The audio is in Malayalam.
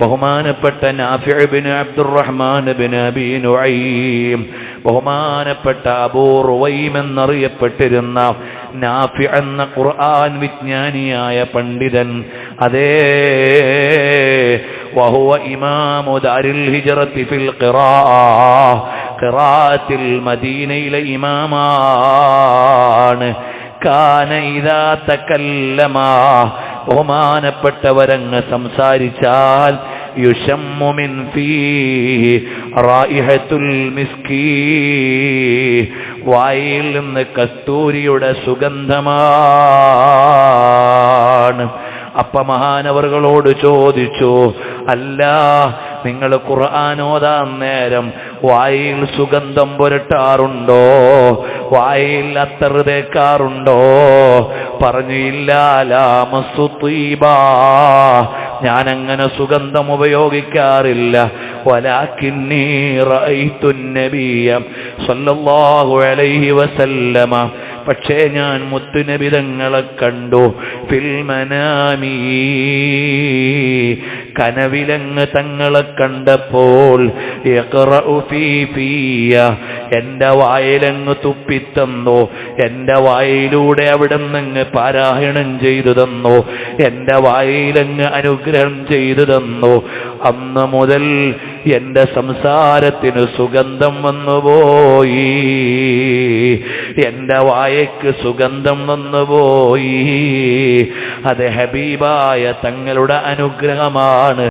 ബഹുമാനപ്പെട്ട നാഫിബിന് അബ്ദുറഹ്മാൻ ബിൻ അബി നുഐം ബഹുമാനപ്പെട്ട അബൂ റുവൈം എന്നറിയപ്പെട്ടിരുന്ന നാഫി എന്ന ഖുർആൻ വിജ്ഞാനിയായ പണ്ഡിതൻ അതേ വഹുവ ഇമാമു ദാരിൽ ഹിജറത്തി ഫിൽ ഖിറാ ഖിറാത്തിൽ മദീനയിലെ ഇമാമാണ്. കാന ഇദാ തകല്ലമാ ബഹുമാനപ്പെട്ടവരങ്ങ് സംസാരിച്ചാൽ യുഷമ്മുമിൻ ഫീ റായിഹത്തുൽ മിസ്കി. വായിൽ നിന്ന് കസ്തൂരിയുടെ സുഗന്ധമാണ്. അപ്പ മഹാനവറുകളോട് ചോദിച്ചു അല്ല നിങ്ങൾ ഓതാൻ നേരം വായിൽ സുഗന്ധം പുരട്ടാറുണ്ടോ? വായിൽ അത്തർ തേക്കാറുണ്ടോ? പറഞ്ഞു ഇല്ല ലാമസുത്തീബാ ഞാൻ അങ്ങനെ സുഗന്ധം ഉപയോഗിക്കാറില്ല ولكني رأيت النبي صلى الله عليه وسلم പക്ഷേ ഞാൻ മുത്തുനബിതങ്ങളെ കണ്ടു ഫിൽമനാമീ കനവിലങ്ങ് തങ്ങളെ കണ്ടപ്പോൾ യഖ്റഉ ഫീ ഫീയ എന്റെ വായിലങ്ങ് തുപ്പിത്തന്നു. എന്റെ വായിലൂടെ അവിടെ നിന്ന് പാരായണം ചെയ്തു തന്നു. എന്റെ വായിലങ്ങ് അനുഗ്രഹം ചെയ്തു തന്നു. അന്ന് മുതൽ എന്റെ സംസാരത്തിന് സുഗന്ധം വന്നുപോയി. എന്റെ വായക്ക് സുഗന്ധം വന്നുപോയി. അത് ഹബീബായ തങ്ങളുടെ അനുഗ്രഹമാണ്.